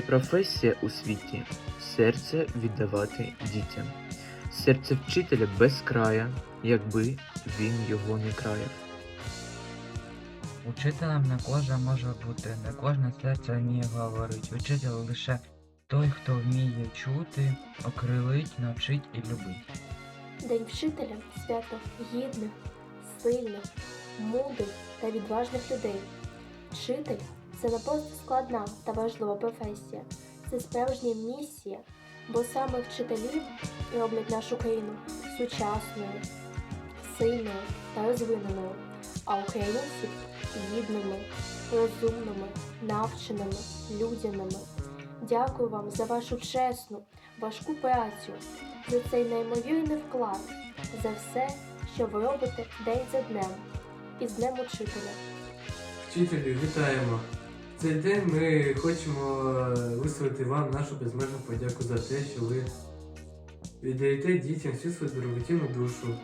професія у світі серце віддавати дітям. Серце вчителя без края, якби він його не краяв. Учителем не кожен може бути, не кожне серце вміє говорить. Учитель лише той, хто вміє чути, окрилить, навчить і любить. День вчителя свято гідних, сильних, мудрих та відважних людей. Вчитель це не просто складна та важлива професія, це справжня місія, бо саме вчителі роблять нашу країну сучасною, сильною та розвиненою, а українців гідними, розумними, навченими, людяними. Дякую вам за вашу чесну, важку працю, за цей неймовірний вклад, за все, що ви робите день за днем, і з Днем Учителя. Вчителю, вітаємо! Цей день ми хочемо е, висловити вам нашу безмежну подяку за те, що ви віддаєте дітям всю свою дорогоцінну душу,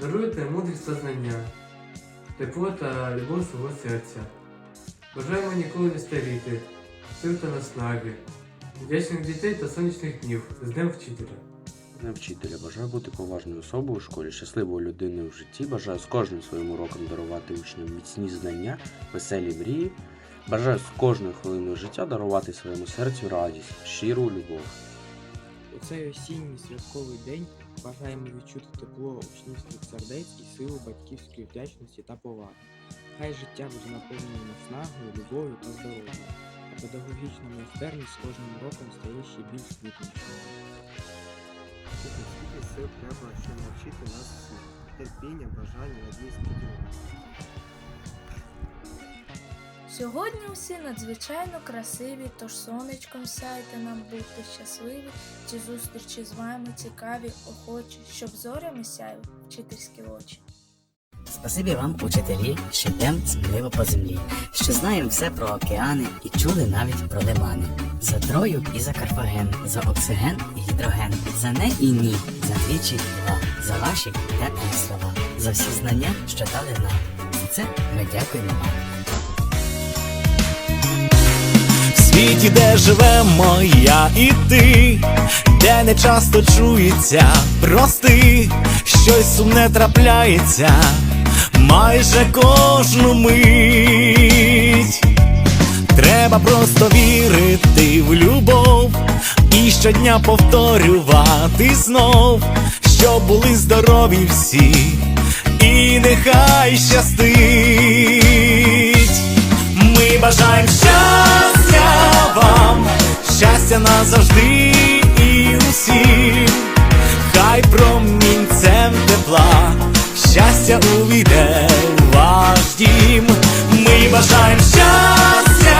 даруєте мудрість та знання, тепло та любов свого серця. Бажаємо ніколи не старіти, сил та наснаги, вдячних дітей та сонячних днів з Днем Вчителя. Не вчителя, бажаю бути поважною особою у школі, щасливою людиною в житті. Бажаю з кожним своїм уроком дарувати учням міцні знання, веселі мрії. Бажаю з кожною хвилиною життя дарувати своєму серцю радість, щиру любов. У цей осінній святковий день бажаємо відчути тепло учнівських сердець і силу батьківської вдячності та поваги. Хай життя буде наповнено наснагою, любов'ю та здоров'ям, а педагогічна майстерність з кожним роком стає ще більш витонченою. Скільки сил треба, щоб навчити нас всіх. Терпіння, бажання, надії, сподівання. Сьогодні усі надзвичайно красиві, тож сонечком сяйте нам будьте щасливі, ці зустрічі з вами цікаві, охочі, щоб зорями сяють вчительські очі. Спасибі вам, учителі, що йдем сміливо по землі, що знаємо все про океани і чули навіть про лимани. За Трою і за Карфаген, за оксиген і гідроген, за не і ні, за двічі і два, за ваші теплі слова, за всі знання, що дали нам. За це ми дякуємо вам. Світі, де живемо я і ти, де не часто чується прости, щось сумне трапляється майже кожну мить. Треба просто вірити в любов і щодня повторювати знов, щоб були здорові всі, і нехай щастить. Щастя увійде у ваш дім. Ми бажаємо щастя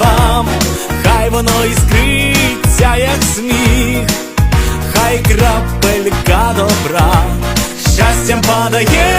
вам, хай воно іскриться, як сміх, хай крапелька добра, щастям падає